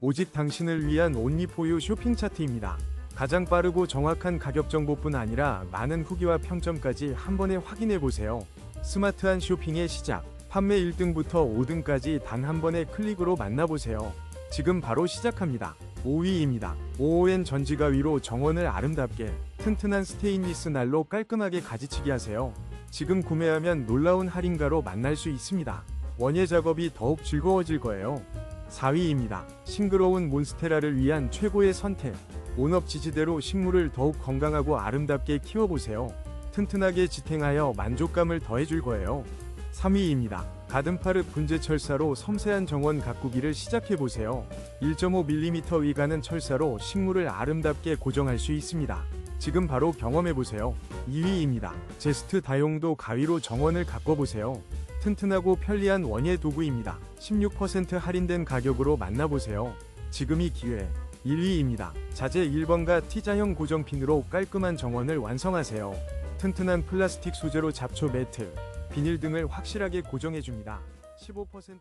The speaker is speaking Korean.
오직 당신을 위한 온리포유 쇼핑 차트입니다. 가장 빠르고 정확한 가격 정보뿐 아니라 많은 후기와 평점까지 한 번에 확인해 보세요. 스마트한 쇼핑의 시작. 판매 1등부터 5등까지 단 한 번의 클릭으로 만나보세요. 지금 바로 시작합니다. 5위입니다. OON 전지가 위로 정원을 아름답게 튼튼한 스테인리스 날로 깔끔하게 가지치기 하세요. 지금 구매하면 놀라운 할인가로 만날 수 있습니다. 원예 작업이 더욱 즐거워질 거예요. 4위입니다. 싱그러운 몬스테라를 위한 최고의 선택. 온업 지지대로 식물을 더욱 건강하고 아름답게 키워보세요. 튼튼하게 지탱하여 만족감을 더해줄 거예요. 3위입니다. 가든파르 분재 철사로 섬세한 정원 가꾸기를 시작해보세요. 1.5mm 위가는 철사로 식물을 아름답게 고정할 수 있습니다. 지금 바로 경험해보세요. 2위입니다. 제스트 다용도 가위로 정원을 가꿔보세요. 튼튼하고 편리한 원예 도구입니다. 16% 할인된 가격으로 만나보세요. 지금이 기회. 1위입니다. 자재 1번과 T자형 고정핀으로 깔끔한 정원을 완성하세요. 튼튼한 플라스틱 소재로 잡초 매트, 비닐 등을 확실하게 고정해줍니다. 15%